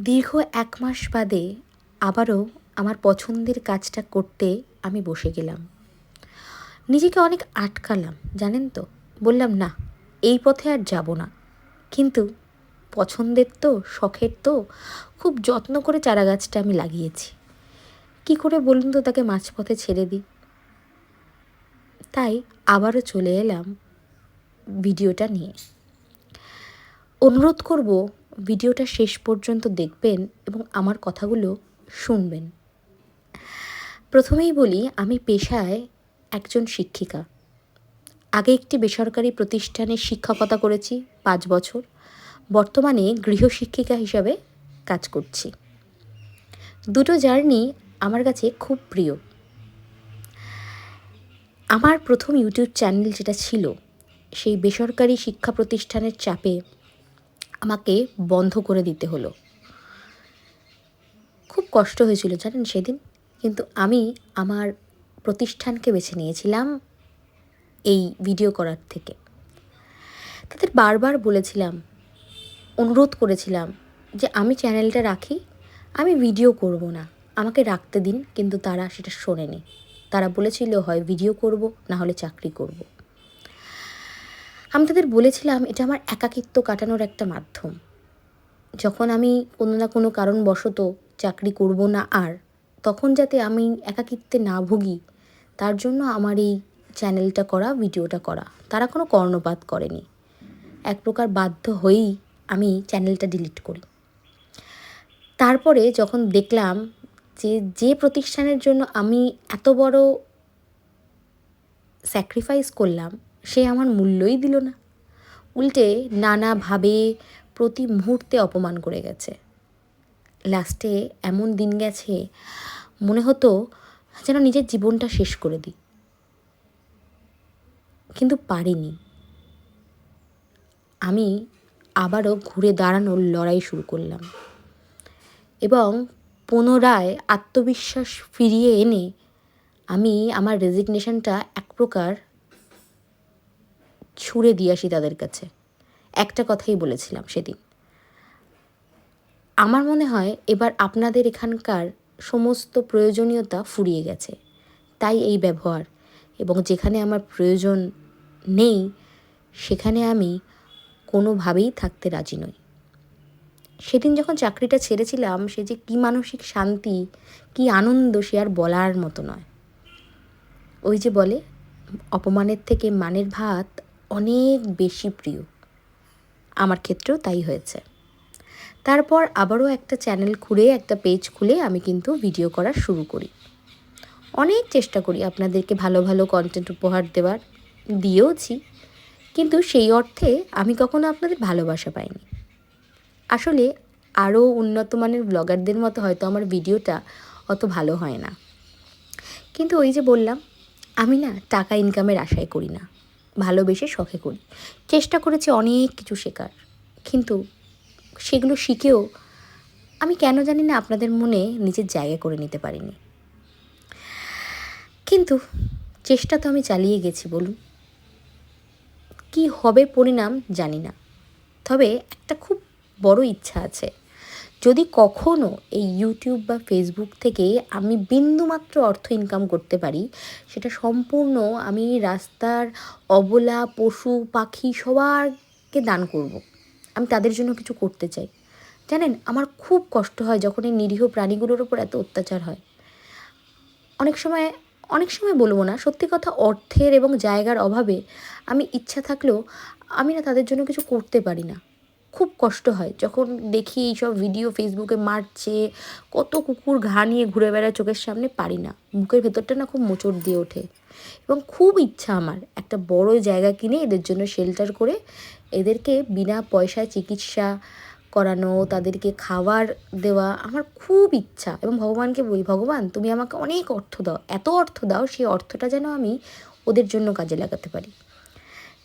দীর্ঘ এক মাস বাদে আবারও আমার পছন্দের কাজটা করতে আমি বসে গেলাম। নিজেকে অনেক আটকালাম, জানেন তো? বললাম, না, এই পথে আর যাব না। কিন্তু পছন্দের তো, শখের তো, খুব যত্ন করে চারা গাছটা আমি লাগিয়েছি। কি করে বলুন তো তাকে মাঝপথে ছেড়ে দিই? তাই আবারও চলে এলাম ভিডিওটা নিয়ে। অনুরোধ করব ভিডিওটা শেষ পর্যন্ত দেখবেন এবং আমার কথাগুলো শুনবেন। প্রথমেই বলি, আমি পেশায় একজন শিক্ষিকা। আগে একটি বেসরকারি প্রতিষ্ঠানে শিক্ষকতা করেছি পাঁচ বছর। বর্তমানে গৃহশিক্ষিকা হিসাবে কাজ করছি। দুটো জার্নি আমার কাছে খুব প্রিয়। আমার প্রথম ইউটিউব চ্যানেল যেটা ছিল, সেই বেসরকারি শিক্ষা প্রতিষ্ঠানের চাপে আমাকে বন্ধ করে দিতে হলো। খুব কষ্ট হয়েছিল জানেন সেদিন। কিন্তু আমি আমার প্রতিষ্ঠানকে বেছে নিয়েছিলাম এই ভিডিও করার থেকে। তাদের বারবার বলেছিলাম, অনুরোধ করেছিলাম যে আমি চ্যানেলটা রাখি, আমি ভিডিও করব না। আমাকে রাখতে দিন, কিন্তু তারা সেটা শোনেনি। তারা বলেছিল হয় ভিডিও করব, না হলে চাকরি করব। আমি তাদের বলেছিলাম, এটা আমার একাকিত্ব কাটানোর একটা মাধ্যম। যখন আমি কোনো না কোনো কারণবশত চাকরি করব না আর, তখন যাতে আমি একাকিত্বে না ভুগি, তার জন্য আমার এই চ্যানেলটা করা, ভিডিওটা করা। তারা কোনো কর্ণপাত করেনি। এক প্রকার বাধ্য হয়েই আমি চ্যানেলটা ডিলিট করি। তারপরে যখন দেখলাম যে যে প্রতিষ্ঠানের জন্য আমি এত বড় স্যাক্রিফাইস করলাম সে আমার মূল্যই দিল না। উল্টে নানাভাবে প্রতি মুহূর্তে অপমান করে গেছে। লাস্টে এমন দিন গেছে, মনে হতো যেন নিজের জীবনটা শেষ করে দিই। কিন্তু পারিনি। আমি আবারও ঘুরে দাঁড়ানোর লড়াই শুরু করলাম এবং পুনরায় আত্মবিশ্বাস ফিরিয়ে এনে আমি আমার রেজিগনেশনটা এক প্রকার ছুঁড়ে দিয়ে আসি তাদের কাছে। একটা কথাই বলেছিলাম সেদিন। আমার মনে হয় এবার আপনাদের এখানকার সমস্ত প্রয়োজনীয়তা ফুরিয়ে গেছে। তাই এই ব্যবহার এবং যেখানে আমার প্রয়োজন নেই, সেখানে আমি কোনোভাবেই থাকতে রাজি নই। সেদিন যখন চাকরিটা ছেড়েছিলাম, সে যে কী মানসিক শান্তি, কী আনন্দ সে আর বলার মতো নয়। ওই যে বলে, অপমানের থেকে মানের ভাত অনেক বেশি প্রিয়। আমার ক্ষেত্রেও তাই হয়েছে। তারপর আবারও একটা চ্যানেল খুলে, একটা পেজ খুলে আমি কিন্তু ভিডিও করা শুরু করি। অনেক চেষ্টা করি আপনাদেরকে ভালো ভালো কন্টেন্ট উপহার দেওয়ার। দিয়েওছি। কিন্তু সেই অর্থে আমি কখনো আপনাদের ভালোবাসা পাইনি। আসলে আরও উন্নত মানের ব্লগারদের মতো হয়তো আমার ভিডিওটা অত ভালো হয় না। কিন্তু ওই যে বললাম, আমি না টাকা ইনকামের আশায় করি না। ভালোবেসে শখে করি। চেষ্টা করেছি অনেক কিছু শেখার। কিন্তু সেগুলো শিখেও আমি কেন জানি না আপনাদের মনে নিজের জায়গা করে নিতে পারিনি। কিন্তু চেষ্টা তো আমি চালিয়ে গেছি বলুন। কি হবে পরিণাম জানি না। তবে একটা খুব বড় ইচ্ছা আছে। যদি কখনো এই ইউটিউব বা ফেসবুক থেকে আমি বিন্দুমাত্র অর্থ ইনকাম করতে পারি, সেটা সম্পূর্ণ আমি রাস্তার অবলা, পশু, পাখি সবারকে দান করব। আমি তাদের জন্য কিছু করতে চাই। জানেন, আমার খুব কষ্ট হয় যখন এই নিরীহ প্রাণীগুলোর ওপর এত অত্যাচার হয়। অনেক সময় অনেক সময় বলব না, সত্যি কথা অর্থের এবং জায়গার অভাবে আমি ইচ্ছা থাকলেও আমি না তাদের জন্য কিছু করতে পারি না। খুব কষ্ট হয়। যখন দেখি এইসব ভিডিও ফেসবুকে মারছে, কত কুকুর ঘা নিয়ে ঘুরে বেড়ায় চোখের সামনে পারি না। বুকের ভেতরটা না খুব মোচড় দিয়ে ওঠে। এবং খুব ইচ্ছা আমার একটা বড় জায়গা কিনে এদের জন্য শেল্টার করে এদেরকে বিনা পয়সায় চিকিৎসা করানো, তাদেরকে খাবার দেওয়া আমার খুব ইচ্ছা। এবং ভগবানকে বলি, ভগবান, তুমি আমাকে অনেক অর্থ দাও। এত অর্থ দাও, সেই অর্থটা যেন আমি ওদের জন্য কাজে লাগাতে পারি।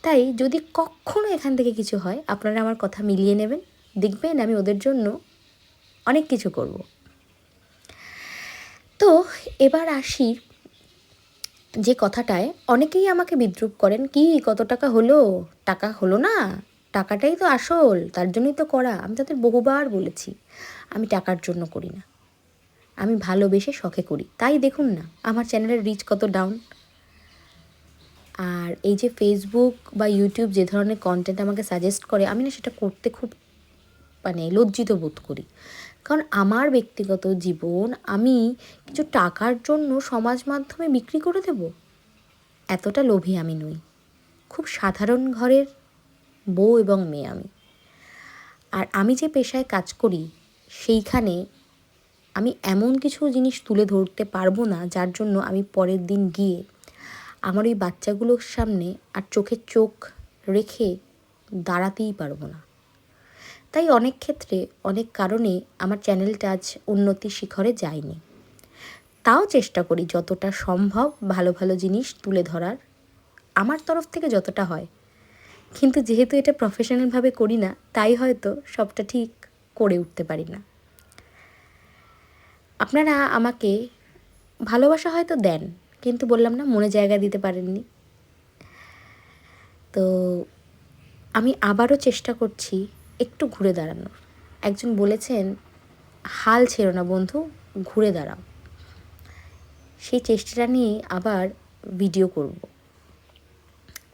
তাই যদি কখনো এখান থেকে কিছু হয়, আপনারা আমার কথা মিলিয়ে নেবেন। দেখবেন আমি ওদের জন্য অনেক কিছু করব। তো এবার আসি যে কথাটায়। অনেকেই আমাকে বিদ্রুপ করেন, কি, কত টাকা হলো? টাকা হলো না? টাকাটাই তো আসল, তার জন্যই তো করা। আমি তাদের বহুবার বলেছি, আমি টাকার জন্য করি না। আমি ভালোবেসে শখে করি। তাই দেখুন না, আমার চ্যানেলের রিচ কত ডাউন আর এই যে ফেসবুক বা ইউটিউব যে ধরনের কন্টেন্ট আমাকে সাজেস্ট করে, আমি না সেটা করতে খুব মানে লজ্জিত বোধ করি। কারণ আমার ব্যক্তিগত জীবন আমি কিছু টাকার জন্য সমাজ মাধ্যমে বিক্রি করে দেব? এতটা লোভী আমি নই। খুব সাধারণ ঘরের বউ এবং মেয়ে আমি। আর আমি যে পেশায় কাজ করি, সেইখানে আমি এমন কিছু জিনিস তুলে ধরতে পারব না, যার জন্য আমি পরের দিন গিয়ে আমার ওই বাচ্চাগুলোর সামনে আর চোখে চোখ রেখে দাঁড়াতেই পারব না। তাই অনেক ক্ষেত্রে, অনেক কারণে আমার চ্যানেলটা আজ উন্নতির শিখরে যায়নি। তাও চেষ্টা করি যতটা সম্ভব ভালো ভালো জিনিস তুলে ধরার। আমার তরফ থেকে যতটা হয়। কিন্তু যেহেতু এটা প্রফেশনালভাবে করি না, তাই হয়তো সবটা ঠিক করে উঠতে পারি না। আপনারা আমাকে ভালোবাসা হয়তো দেন কিন্তু বললাম না, মনে জায়গা দিতে পারেননি। তো আমি আবারও চেষ্টা করছি একটু ঘুরে দাঁড়ানোর। একজন বলেছেন, হাল ছেড়ো না বন্ধু, ঘুরে দাঁড়াও। সেই চেষ্টাটা নিয়ে আবার ভিডিও করব।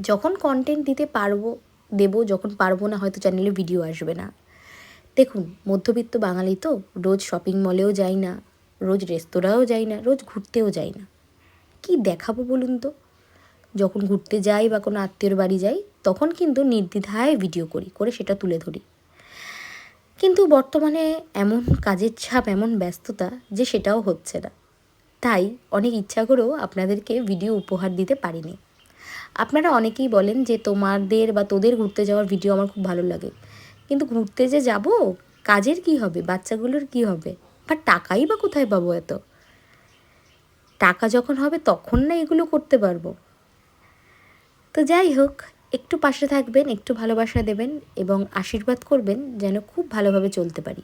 যখন কন্টেন্ট দিতে পারব, দেবো, যখন পারব না, হয়তো চ্যানেলে ভিডিও আসবে না। দেখুন, মধ্যবিত্ত বাঙালি তো, রোজ শপিং মলেও যাই না, রোজ রেস্তোরাঁও যাই না, রোজ ঘুরতেও যাই না। কি দেখাবো বলুন তো? যখন ঘুরতে যাই বা কোনো আত্মীয়র বাড়ি যাই, তখন কিন্তু নির্দ্বিধায় ভিডিও করি, করে সেটা তুলে ধরি। কিন্তু বর্তমানে এমন কাজের ছাপ, এমন ব্যস্ততা যে সেটাও হচ্ছে না। তাই অনেক ইচ্ছা করেও আপনাদেরকে ভিডিও উপহার দিতে পারিনি। আপনারা অনেকেই বলেন যে, তোমাদের বা তোদের ঘুরতে যাওয়ার ভিডিও আমার খুব ভালো লাগে। কিন্তু ঘুরতে যে যাব, কাজের কি হবে? বাচ্চাগুলোর কি হবে? বা টাকাই বা কোথায় পাবো এত? টাকা যখন হবে তখন না এগুলো করতে পারব। তো যাই হোক, একটু পাশে থাকবেন, একটু ভালোবাসা দেবেন এবং আশীর্বাদ করবেন যেন খুব ভালোভাবে চলতে পারি।